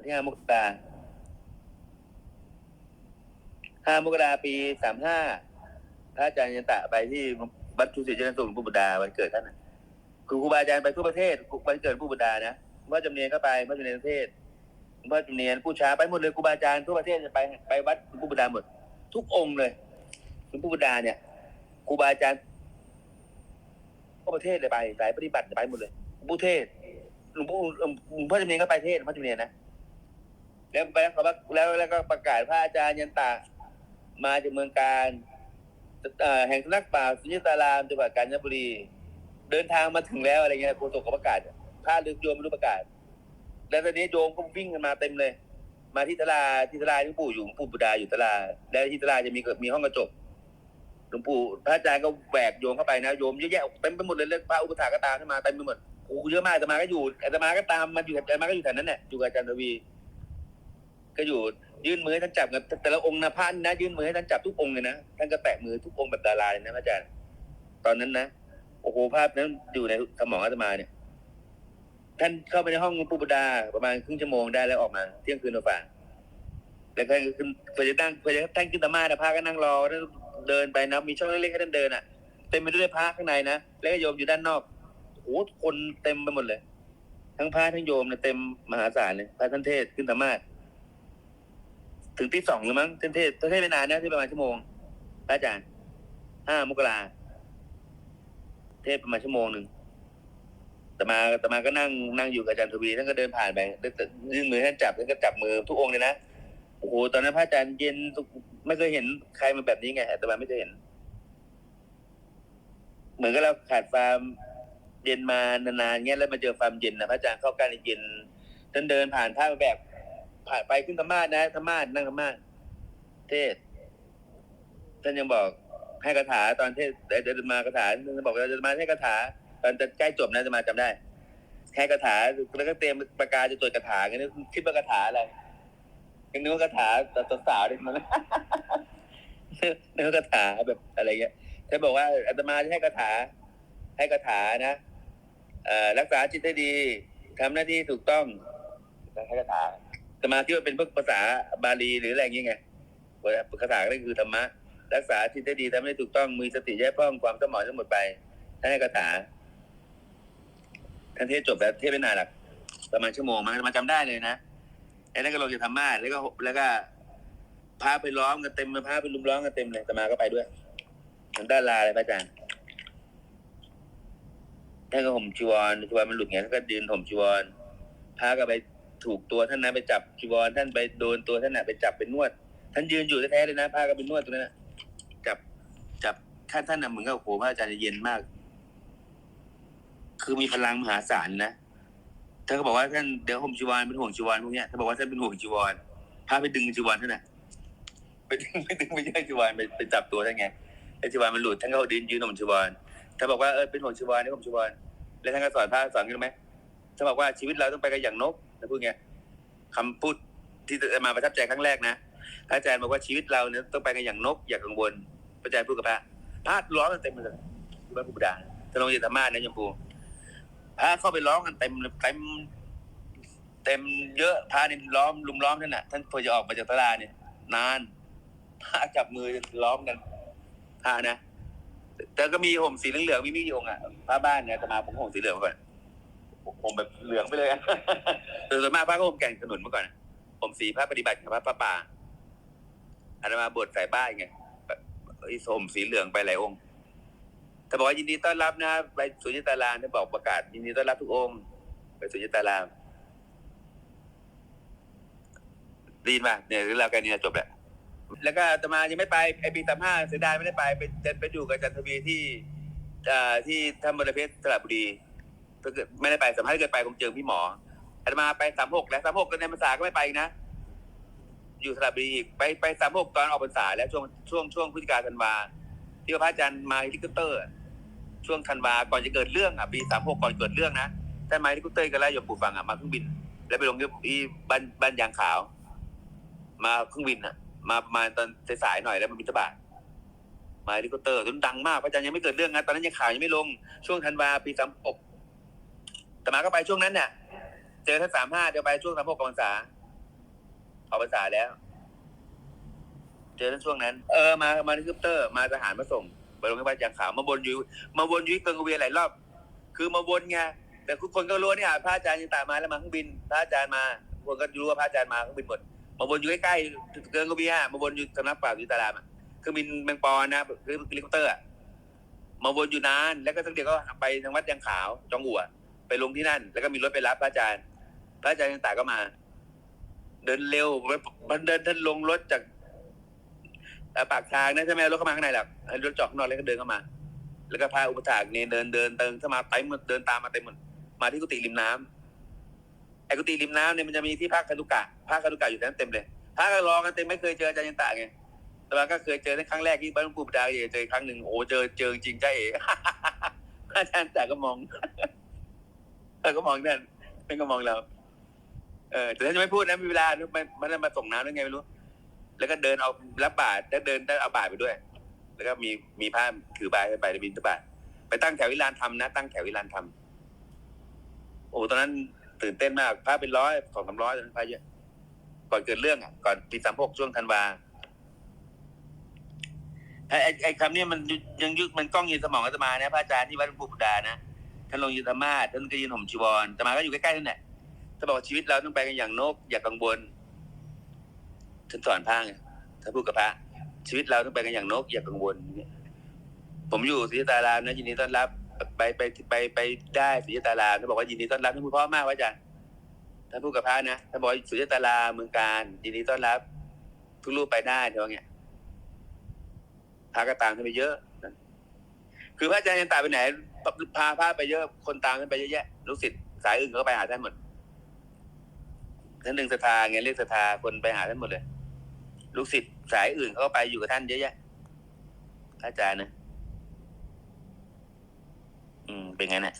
วันที่ห้ามกราห้ามกราปีสามห้าพระอาจารย์ยันตะไปที่วัดทุศิษย์เจริญสุขหลวงปู่บุตรดาวันเกิดท่านคือครูบาอาจารย์ไปทั่วประเทศวันเกิดหลวงปู่บุตรดานะว่าจำเนียนก็ไปว่าจำเนียนประเทศว่าจำเนียนผู้ช้าไปหมดเลยครูบาอาจารย์ทั่วประเทศจะไปไปวัดหลวงปู่บุตรดาหมด ทุกองค์เลยหลวงปู่บุตรดาเนี่ยครูบาอาจารย์ทั่วประเทศเลยไปสายปฏิบัติไปหมดเลยหลวงปู่เทศหลวงปู่หลวงพ่อจำเนียนก็ไปเทศน์พ่อจำเนียนนะ แล้วไปแล้วเขาแล้วแล้วก็ประกาศพระอาจารย์ยันตามาจากเมืองการแห่งสนักป่าสุญญตารามจังหวัดกาญจนบุรี เดินทางมาถึงแล้วอะไรเงี้ยโฆษกก็ประกาศพระลึกโยมไม่รู้ประกาศ แล้วตอนนี้โยมก็วิ่งกันมาเต็มเลย มาที่ตลาที่ตลาที่หลวงปู่อยู่หลวงปู่บุดาอยู่ตลาแล้วที่ตลาจะมีมีห้องกระจกหลวงปู่พระอาจารย์ก็แหวกโยมเข้าไปนะโยมเยอะแยะเต็มไปหมดเลยเลยพระอุปถาก็ตามเข้ามาเต็มไปหมดโอ้เยอะมากอาตมาก็อยู่อาตมาก็ตามมาอยู่อาตมาก็อยู่แถวนั้นแหละอยู่กับอาจารย์ทวี ก็อยู่ยื่นมือให้ท่านจับกันแต่ละองค์นะพระนี่นะยื่นมือให้ท่านจับทุกองค์เลยนะท่านก็แตะมือทุกองค์แบบดาราเลยนะพระอาจารย์ ตอนนั้นนะโอ้โหภาพนั้นอยู่ในสมองอาตมาเนี่ย ท่านเข้าไปในห้องหลวงปู่บุดาประมาณครึ่งชั่วโมงได้แล้วออกมา เที่ยงคืนมาฝ่าแล้วก็ขึ้นเพื่อจะตั้งเพื่อจะตั้งขึ้นตามาแต่พระก็นั่งรอแล้วเดินไปนะมีช่องเล็กๆให้ท่านเดินอะเต็มไปด้วยพระข้างในนะแล้วก็โยมอยู่ด้านนอกโอ้โหคนเต็มไปหมดเลย ทั้งพระทั้งโยมเนี่ยเต็มมหาศาลเลยพระท่านเทศขึ้นธรรมาส ถึงที่สองหรือมั้งท่เทศท่เทศไม่นานนะที่ประมาณชั่วโมงพระอาจารย์ห้ามกราเทศประมาณชั่วโมงหนึ่งแต่มาแต่มาก็นั่งนั่งอยู่กับอาจารย์ทวีท่านก็เดินผ่านไปแล้วก็ยื่นมือให้ท่านจับท่านก็จับมือทุกองค์เลยนะโอ้โหตอนนั้นพระอาจารย์เย็นไม่เคยเห็นใครมาแบบนี้ไงแต่มาไม่เคยเห็น เหมือนกับเราขาดความเย็นมานานๆเงี้ยแล้วมาเจอความเย็นนะพระอาจารย์เข้าใกล้เย็นท่านเดินผ่านท่าแบบ ผ่านไปขึ้นธรรมาสนะธรรมาสนั่งธรรมาสเทศท่านยังบอกให้คาถาตอนเทศเดินมากระถาท่านบอกว่าจะมาให้คาถา ตอนจะใกล้จบนะจะมาจำได้ให้คาถาแล้วก็เตรียมปากกาจะตรวจคาถากันนึกคิดว่าคาถาอะไรยังนึกว่าคาถาตัวสาวเด็กมันนึกว่าคาถาแบบอะไรเงี้ยท่านบอกว่าอาตมาจะให้คาถา ให้คาถานะเอ่อรักษาจิตให้ดีทำหน้าที่ถูกต้องให้คาถา สมาธิมันเป็นพวกภาษาบาลีหรืออะไรอย่างเงี้ยไงคาถาก็คือธรรมะ รักษาจิตให้ดีทำให้ถูกต้องมีสติแยกพ้องความสมองทั้งหมดไปท่านให้คาถาท่านเทศจบแล้วเทศไม่นานหรอกประมาณชั่วโมงมันมาจำได้เลยนะไอ้นั่นก็ลงจะทำมาแล้วก็แล้วก็พาไปล้อมกันเต็มมาพาไปลุมล้อมกันเต็มเลยแต่มาก็ไปด้วยทางด้านลาเลยพระอาจารย์ท่านก็ห่มจีวรจีวรมันหลุดไงท่านก็ยืนห่มจีวรพาก็ไป ถูกตัวท่านนะไปจับจีวรท่านไปโดนตัวท่านน่ะไปจับไปนวด ท่านยืนอยู่แท้ๆเลยนะพาก็ไปนวดตรงนั้นนะจับจับท่านท่านน่ะเหมือนกับโอ้โหพระอาจารย์เย็นมาก คือมีพลังมหาศาลนะท่านก็บอกว่าท่านเดี๋ยวห่มจีวรเป็นห่วงจีวรพวกเนี้ยท่านบอกว่าท่านเป็นห่วงจีวรพาไปดึงจีวรท่านน่ะไปดึงไปดึงไปแย่งจีวรไปไปจับตัวท่านไงไอ้จีวรมันหลุดท่านก็ดินยืนห่มจีวรท่านบอกว่าเออเป็นห่วงจีวรนี่ห่มจีวรแล้วท่านก็สอนพระสอนกันไหมท่านบอกว่าชีวิตเราต้องไปกันอย่างนก นะพูดไงคำพูดที่มาประทับใจครั้งแรกนะพระอาจารย์บอกว่าชีวิตเราเนี่ยต้องไปกันอย่างนกอย่ากังวลพระอาจารย์พูดกับพระพระร้องกันเต็มเลยที่พระพุทธดาจะลงยธรรมานะยมพูพระเข้าไปร้องกันเต็มเต็มเต็มเยอะพระนี่ล้อมลุมล้อมท่านน่ะท่านพอจะออกมาจากตลาดเนี่ยนานพระจับมือล้อมกันพระนะแต่ก็มีห่มสีเหลืองๆมีมีกี่องค์อะพระบ้านเนี่ยจะมาผมห่มสีเหลืองมาก่อน ผมแบบเหลืองไปเลยอะแต่ส่วนมากพระก็ผมแก่งถนนเมื่อก่อนอะผมสีพระปฏิบัติกับพระพระป่าอาตมาบวชสายบ้านไงไอ้ผมสีเหลืองไปหลายองค์ถ้าบอกว่ายินดีต้อนรับนะไปสุญญตารามถ้าบอกประกาศ ยินดีต้อนรับทุกองค์ ไปสุญญตารามดีมาเนี่ยเรื่องราการนี้จบแล้วแล้วก็อาตมายังไม่ไปไอปีสามห้าเสียดายไม่ได้ไปไปจะไปอยู่กับจันทวีที่อ่าที่ถ้ำบรเพชรสระบุรี ถ้าเกิดไม่ได้ไปสัมภาษณ์เกิดไปคงเจอพี่หมออาตมาไปสามหกแล้วสามหกในภาษาก็ไม่ไปนะ อยู่สระบุรีอีกไปไปสามหกตอนออกพรรษาแล้วช่วงช่วงช่วงพฤศจิกาธันวาที่พระอาจารย์มาเฮลิคอปเตอร์ ช่วงธันวาก่อนจะเกิดเรื่องอะปีสามหกก่อนเกิดเรื่องนะท่านมาเฮลิคอปเตอร์กันแล้วยมปู่ฟังอะมาเครื่องบิน แล้วไปลงที่บ้านบ้านยางขาว มาเครื่องบินอะ มาประมาณตอนสายๆหน่อยแล้วมันบินทบาทมาเฮลิคอปเตอร์จนดังมากพระอาจารย์ยังไม่เกิดเรื่องนะตอนนั้นยังข่าวยังไม่ลงช่วงธันวาปีสามหก แต่มาก็ไปช่วงนั้นเนี่ยเจอท่านสามห้าเดี๋ยวไปช่วงสามหกกองศาออกภาษาแล้ว เจอในช่วงนั้น เออมามาในคิปเตอร์ มาทหารมาส่งไปโรงพยาบาลยางขาวมาวนอยู่มาวนอยู่ที่เกิงกเวียหลายรอบ คือมาวนไงแต่ทุกคนก็รู้เนี่ยพระอาจารย์ยังตามมาแล้วมาเครื่องบินพระอาจารย์มาทุกคนก็รู้ว่าพระอาจารย์มาเครื่องบินหมดมาวนอยู่ใกล้ๆเกิงกเวียมาวนอยู่สำนักปราบอยู่ตารามอะเครื่องบินแมงปอนะคือเฮลิคอปเตอร์มาวนอยู่นาน แล้วก็สักเดียวก็ไปทางวัดยางขาวจองหัว ไปลงที่นั่น แล้วก็มีรถไปรับพระอาจารย์ พระอาจารย์ยังตาก็มา เดินเร็วมันเดินท่านลงรถจากปากทางนะใช่ไหมรถเข้ามาข้างในหรอกรถจอดข้างนอกแล้วก็เดินเข้ามา แล้วก็พาอุปถากเนี่ยเดินเดินเติมเข้ามาเต็มหมดเดินตามมาเต็มหมดมาที่กุฏิริมน้ำไอ้กุฏิริมน้ำเนี่ยมันจะมีที่พักคานุกะพักคานุกะอยู่นั้นเต็มเลยพักก็รอกันเต็มไม่เคยเจออาจารย์ยันตะไงแต่ว่าก็เคยเจอในครั้งแรกที่บ้านหลวงปู่ปดาเจอครั้งหนึ่งโอ้เจอเจอจริงใจเอ๋อาจารย์ตะก็มอง เออก็มองนั่นเป็นก็มองเรา เออแต่ท่านจะไม่พูดนะมีเวลามันมันมาส่งน้ำหรือไงไม่รู้ แล้วก็เดินเอารับบาตรแล้วเดินได้เอาบาตรไปด้วย แล้วก็มีมีผ้าถือบาตรไปไปบินทบาตไปตั้งแถววิลานทำนะตั้งแถววิลานทำโอ้ตอนนั้นตื่นเต้นมากผ้าเป็นร้อยสองสามร้อยตอนนั้นผ้าเยอะก่อนเกิดเรื่องอะก่อนปีสามหกช่วงธันวาไอ้ไอ้คำนี้มันยังยุมันกล้องยืนสมองอาตมานะพระอาจารย์ที่วัดหลวงปู่บุดานะ ท่านลงยืนธรรมาสท่านก็ยืนห่มจีวรอาตมาก็อยู่ใกล้ๆนั่นแหละถ้านบอกว่าชีวิตเราต้องไปกันอย่างนก อย่ากังวลท่านสอนพระไงถ้าพูดกับพระ ชีวิตเราต้องไปกันอย่างนก อย่ากังวลผมอยู่ศรีตารามนะยินดีต้อนรับ ไปไปไปไปได้ศรีตารามท่านบอกว่ายินดีต้อนรับท่านพูดเพราะมากว่าอาจารย์ท่านพูดกับพระนะท่านบอกศรีตาราเมืองการยินดีต้อนรับ ทุกรูปไปได้เท่าเงี้ยพาก็ตามท่านไปเยอะนะคือพระอาจารย์ยันตาไปไหน พาพาไปเยอะคนตามท่านไปเยอะแยะลูกศิษย์สายอื่นก็ไปหาท่านหมดท่านหนึ่งศรัทธาไงเรียกศรัทธาคนไปหาท่านหมดเลย ลูกศิษย์สายอื่นเขาก็ไปอยู่กับท่านเยอะแยะพระอาจารย์นะอืมเป็นไงเนี่ย